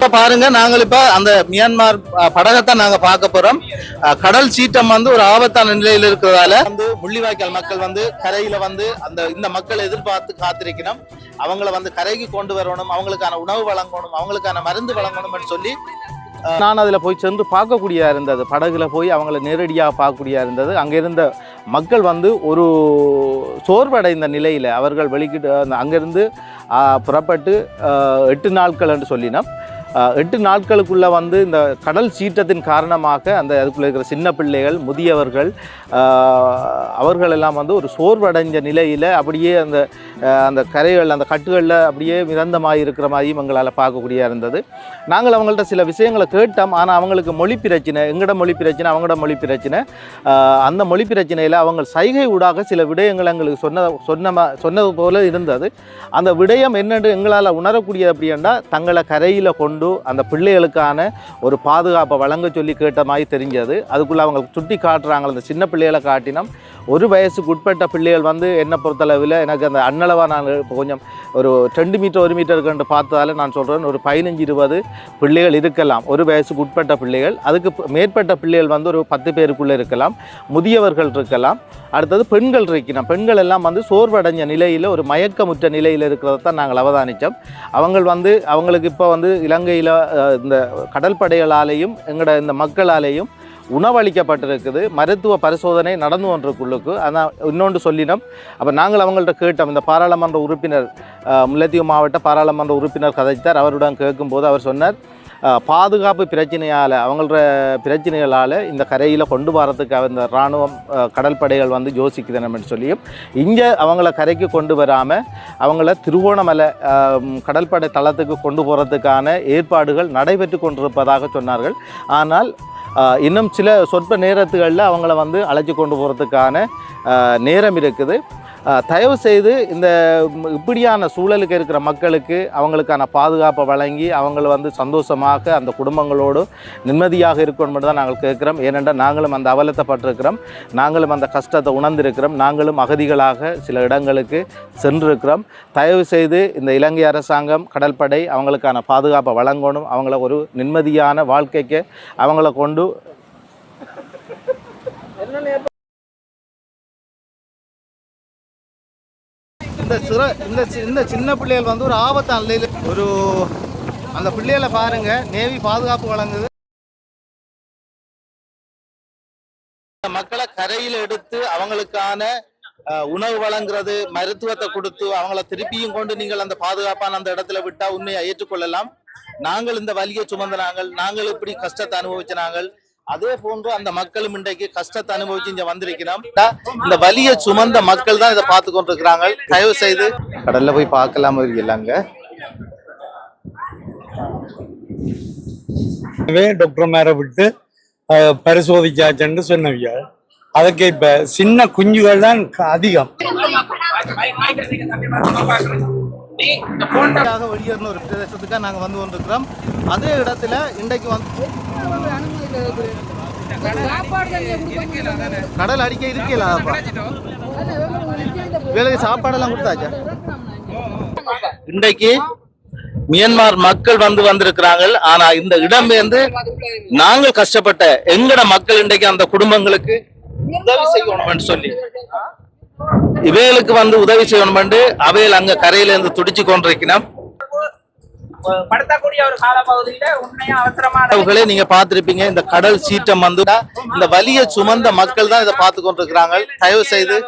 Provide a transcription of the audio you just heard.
இப்ப பாருங்க. நாங்கள் இப்ப அந்த மியான்மர் அஹ், படகத்தான் நாங்க பார்க்க போறோம். கடல் சீற்றம் வந்து ஒரு ஆபத்தான நிலையில் இருக்கிறதால வந்து முள்ளிவாய்க்கால் மக்கள் வந்து கரையில வந்து அந்த இந்த மக்களை எதிர்பார்த்து காத்திருக்கணும். அவங்கள வந்து கரைக்கு கொண்டு வரணும். அவங்களுக்கான உணவு வழங்கணும். அவங்களுக்கான மருந்து வழங்கணும்னு சொல்லி நான் அதில் போய் சென்று பார்க்கக்கூடியா இருந்தது. படகுல போய் அவங்கள நேரடியாக பார்க்கக்கூடியதா இருந்தது. அங்கே இருந்த மக்கள் வந்து ஒரு சோர்வடைந்த நிலையில் அவர்கள் வெளிக்கிட்டு அங்கேருந்து புறப்பட்டு எட்டு நாட்கள் என்று சொல்லினோம். எட்டு நாட்களுக்குள்ளே வந்து இந்த கடல் சீற்றத்தின் காரணமாக அந்த அதுக்குள்ளே இருக்கிற சின்ன பிள்ளைகள் முதியவர்கள் அவர்களெல்லாம் வந்து ஒரு சோர்வடைஞ்ச நிலையில் அப்படியே அந்த அந்த கரைகள் அந்த கட்டுகளில் அப்படியே மிதந்தமாக இருக்கிற மாதிரியும் எங்களால் பார்க்கக்கூடிய இருந்தது. நாங்கள் அவங்கள்ட்ட சில விஷயங்களை கேட்டோம். ஆனால் அவங்களுக்கு மொழி பிரச்சனை எங்களோட மொழி பிரச்சனை அவங்களோட மொழி பிரச்சனை. அந்த மொழி பிரச்சனையில் அவங்க சைகை ஊடாக சில விடயங்கள் எங்களுக்கு சொன்ன சொன்ன சொன்னது போல இருந்தது. அந்த விடயம் என்னென்று எங்களால் உணரக்கூடியது அப்படின்னா தங்களை கரையில் கொண்டு அந்த பிள்ளைகளுக்கான ஒரு பாதுகாப்பை வழங்க சொல்லி கேட்ட மாதிரி தெரிஞ்சது. அதுக்குள்ளே அவங்க சுட்டி காட்டுறாங்க அந்த சின்ன பிள்ளைகளை காட்டினோம் ஒரு வயசுக்கு உட்பட்ட பிள்ளைகள் வந்து என்னை பொறுத்தளவில் எனக்கு அந்த அன்னளவாக நான் இப்போ கொஞ்சம் ஒரு ரெண்டு மீட்டர் ஒரு மீட்டர் மீட்டருக்கு பார்த்ததால நான் சொல்கிறேன் ஒரு பதினஞ்சு இருபது பிள்ளைகள் இருக்கலாம். ஒரு வயசுக்கு உட்பட்ட பிள்ளைகள் அதுக்கு மேற்பட்ட பிள்ளைகள் வந்து ஒரு பத்து பேருக்குள்ளே இருக்கலாம். முதியவர்கள் இருக்கலாம். அடுத்தது பெண்கள் இருக்கணும் பெண்கள் எல்லாம் வந்து சோர்வடைஞ்ச நிலையில் ஒரு மயக்கமுற்ற நிலையில் இருக்கிறத தான் நாங்கள் அவதானித்தோம். அவங்கள் வந்து அவங்களுக்கு இப்போ வந்து இலங்கையில் இந்த கடற்படைகளாலேயும் எங்களோட இந்த மக்களாலேயும் உணவளிக்கப்பட்டிருக்குது. மருத்துவ பரிசோதனை நடந்து ஒன்றுக்குள்ளுக்கு ஆனால் இன்னொன்று சொல்லினோம். அப்போ நாங்கள் அவங்கள்ட்ட கேட்டோம். இந்த பாராளுமன்ற உறுப்பினர் முல்லைத்தீவு மாவட்ட பாராளுமன்ற உறுப்பினர் கதைத்தார். அவருடன் கேட்கும்போது அவர் சொன்னார் பாதுகாப்பு பிரச்சனையால் அவங்களோட பிரச்சனைகளால் இந்த கரையில் கொண்டு வரதுக்கு இந்த இராணுவம் கடற்படைகள் வந்து யோசிக்குதுன்னு சொல்லியும் இங்கே அவங்கள கரைக்கு கொண்டு வராமல் அவங்கள திருவோணமலை கடற்படை தளத்துக்கு கொண்டு போகிறதுக்கான ஏற்பாடுகள் நடைபெற்று கொண்டிருப்பதாக சொன்னார்கள். ஆனால் இன்னும் சில சொற்ப நேரத்துகளில் அவங்கள வந்து அழைச்சி கொண்டு போகிறதுக்கான நேரம் இருக்குது. தயவு செய்து இந்த இப்படியான சூழலுக்கு இருக்கிற மக்களுக்கு அவங்களுக்கான பாதுகாப்பை வழங்கி அவங்கள வந்து சந்தோஷமாக அந்த குடும்பங்களோடு நிம்மதியாக இருக்கணும் தான் நாங்கள் கேட்குறோம். ஏனென்றால் நாங்களும் அந்த அவலத்தைப்பட்டிருக்கிறோம் நாங்களும் அந்த கஷ்டத்தை உணர்ந்திருக்கிறோம். நாங்களும் அகதிகளாக சில இடங்களுக்கு சென்றிருக்கிறோம். தயவு செய்து இந்த இலங்கை அரசாங்கம் கடற்படை அவங்களுக்கான பாதுகாப்பை வழங்கணும். அவங்கள ஒரு நிம்மதியான வாழ்க்கைக்கு அவங்கள கொண்டு இந்த சிற இந்த சி- இந்த சின்ன பிள்ளைகள் வந்து ஒரு ஆபத்து நிலையில் ஒரு அந்த பிள்ளைகளை பாருங்க. நேவி பாதுகாப்பு வழங்குது. மக்களை கரையில் எடுத்து அவங்களுக்கான உணவு வழங்குறது மருத்துவத்தை கொடுத்து அவங்கள திருப்பியும் கொண்டு நீங்கள் அந்த பாதுகாப்பான அந்த இடத்துல விட்டா உண்மையை ஏற்றுக்கொள்ளலாம். நாங்கள் இந்த வலியை சுமந்த நாங்கள் நாங்கள் இப்படி கஷ்டத்தை அனுபவிச்ச நாங்கள் அதே போன்று அந்த மக்களும் இன்றைக்கு கஷ்டத்தை அனுபவிச்சு இங்க வந்திருக்கிறோம். இந்த வலியை சுமந்த மக்கள் தான் இதை பார்த்து கொண்டிருக்கிறாங்க. தயவு செய்து கடல்ல போய் பார்க்கலாம் இல்லைங்க எனவே டாக்டர் மேரை விட்டு பரிசோதிச்சாச்சுன்னு சொன்னவியா அதுக்கு இப்ப சின்ன குஞ்சுகள் தான் அதிகம். வெளியேறின ஒரு பிரதேசத்துக்காக நாங்க வந்து கொண்டிருக்கிறோம். அதே இடத்துல இன்றைக்கு வந்து கடல் அடிக்க இருக்கலாப்பா வேலைக்கு சாப்பாடெல்லாம் கொடுத்தாச்சா? இன்றைக்கு மியான்மர் மக்கள் வந்து வந்திருக்கிறாங்க ஆனா இந்த இடம் வந்து நாங்கள் கஷ்டப்பட்ட எங்கட மக்கள் இன்றைக்கு அந்த குடும்பங்களுக்கு உதவி செய்யணும் சொல்லி. இவைகளுக்கு வந்து உதவி செய்யணும் அவையில் அங்க கரையில இருந்து துடிச்சு கொண்டிருக்கிறோம் படுத்தக்கூடிய ஒரு காலப்பகுதியில உண்மையா அவசரமான நீங்க பாத்திருப்பீங்க இந்த கடல் சீற்றம் வந்து இந்த வலியை சுமந்த மக்கள் தான் இதை பார்த்து கொண்டிருக்கிறாங்க தயவு செய்து